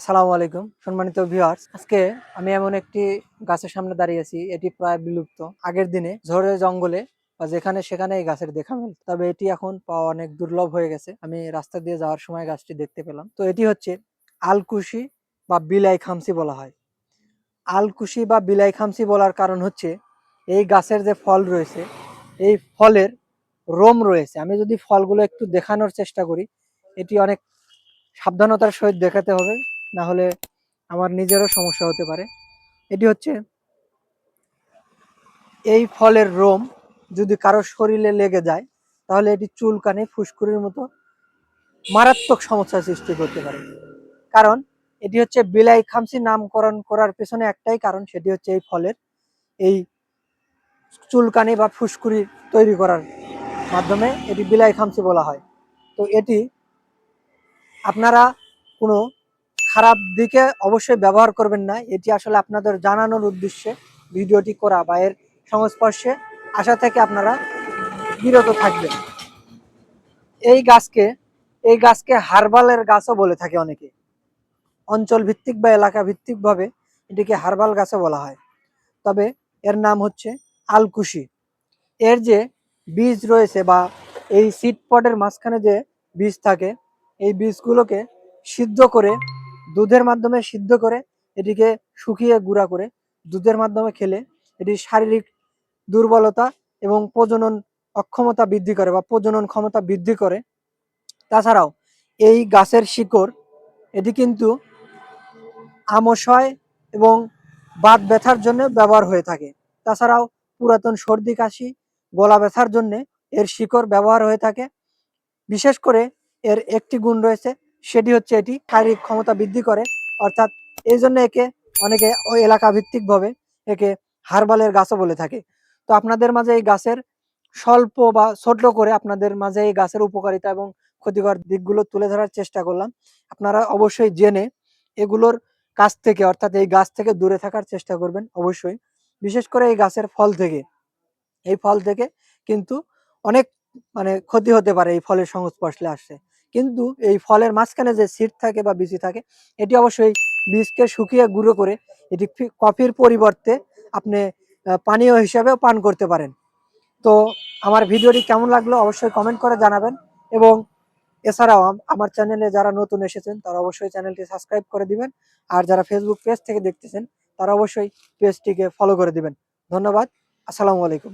আসসালামু আলাইকুম, সম্মানিত ভিউয়ার্স আজকে আমি এমন একটি গাছের সামনে দাঁড়িয়ে আছি, এটি প্রায় বিলুপ্ত। আগের দিনে ঝড়ে জঙ্গলে বা যেখানে সেখানে এই গাছের দেখা মিলত তবে এটি এখন পাওয়া অনেক দুর্লভ হয়ে গেছে। আমি রাস্তা দিয়ে যাওয়ার সময় গাছটি দেখতে পেলাম। তো এটি হচ্ছে আলকুশি বা বিলাই খামসি বলা হয়। আলকুশি বা বিলাই খামসি বলার কারণ হচ্ছে, এই গাছের যে ফল রয়েছে, এই ফলের রোম রয়েছে। আমি যদি ফলগুলো একটু দেখানোর চেষ্টা করি, এটি অনেক সাবধানতার সহিত দেখাতে হবে। না হলে আমার নিজেরও সমস্যা হতে পারে। এটি হচ্ছে এই ফলের রোম যদি কারও শরীরে লেগে যায়, তাহলে এটি চুলকানি ফুসকুড়ির মতো মারাত্মক সমস্যার সৃষ্টি করতে পারে। কারণ এটি হচ্ছে বিলাই খামসি নামকরণ করার পেছনে একটাই কারণ, সেটি হচ্ছে এই ফলের এই চুলকানি বা ফুসকুড়ি তৈরি করার মাধ্যমে এটি বিলাই খামসি বলা হয়। তো এটি আপনারা কোনো খারাপ দিকে অবশ্যই ব্যবহার করবেন না। এটি আসলে আপনাদের জানানোর উদ্দেশ্যে ভিডিওটি করা বা এর সংস্পর্শে আসা থেকে আপনারা বিরত থাকবেন। এই গাছকে এই গাছকে হার্বালের গাছও বলে থাকে অনেকে। অঞ্চল ভিত্তিক বা এলাকা ভিত্তিকভাবে এটিকে হার্বাল গাছও বলা হয়। তবে এর নাম হচ্ছে আলকুশি। এর যে বীজ রয়েছে বা এই সিড পটের মাঝখানে যে বীজ থাকে, এই বীজগুলোকে সিদ্ধ করে দুধের মাধ্যমে সিদ্ধ করে এটিকে শুকিয়ে গুঁড়া করে দুধের মাধ্যমে খেলে এটি শারীরিক দুর্বলতা এবং প্রজনন অক্ষমতা বৃদ্ধি করে বা প্রজনন ক্ষমতা বৃদ্ধি করে। তাছাড়াও এই গাছের শিকড়, এটি কিন্তু আমশয় এবং বাত ব্যথার জন্য ব্যবহার হয়ে থাকে। তাছাড়াও পুরাতন সর্দি, কাশি, গলা ব্যথার জন্য এর শিকড় ব্যবহার হয়ে থাকে। বিশেষ করে এর একটি গুণ রয়েছে সেটি হচ্ছে এটি শারীরিক ক্ষমতা বৃদ্ধি করে, অর্থাৎ এই জন্য একে অনেকে ওই এলাকা ভিত্তিকভাবে একে হারবালের গাছও বলে থাকে। তো আপনাদের মাঝে এই গাছের স্বল্প বা ছোট করে আপনাদের মাঝে এই গাছের উপকারিতা এবং ক্ষতিকর দিকগুলো তুলে ধরার চেষ্টা করলাম। আপনারা অবশ্যই জেনে এগুলোর কাছ থেকে, অর্থাৎ এই গাছ থেকে দূরে থাকার চেষ্টা করবেন অবশ্যই, বিশেষ করে এই গাছের ফল থেকে। এই ফল থেকে কিন্তু অনেক মানে ক্ষতি হতে পারে এই ফলের সংস্পর্শে আসছে কিন্তু এই ফলের মাঝখানে যে সিড থাকে বা বিচি থাকে, এটি অবশ্যই বীজকে শুকিয়ে গুঁড়ো করে এটি কফির পরিবর্তে আপনি পানীয় হিসাবেও পান করতে পারেন। তো আমার ভিডিওটি কেমন লাগল অবশ্যই কমেন্ট করে জানাবেন এবং এছাড়াও আমার চ্যানেলে যারা নতুন এসেছেন, তারা অবশ্যই চ্যানেলটি সাবস্ক্রাইব করে দিবেন আর যারা ফেসবুক পেজ থেকে দেখতেছেন, তারা অবশ্যই পেজটিকে ফলো করে দিবেন। ধন্যবাদ, আসসালামু আলাইকুম।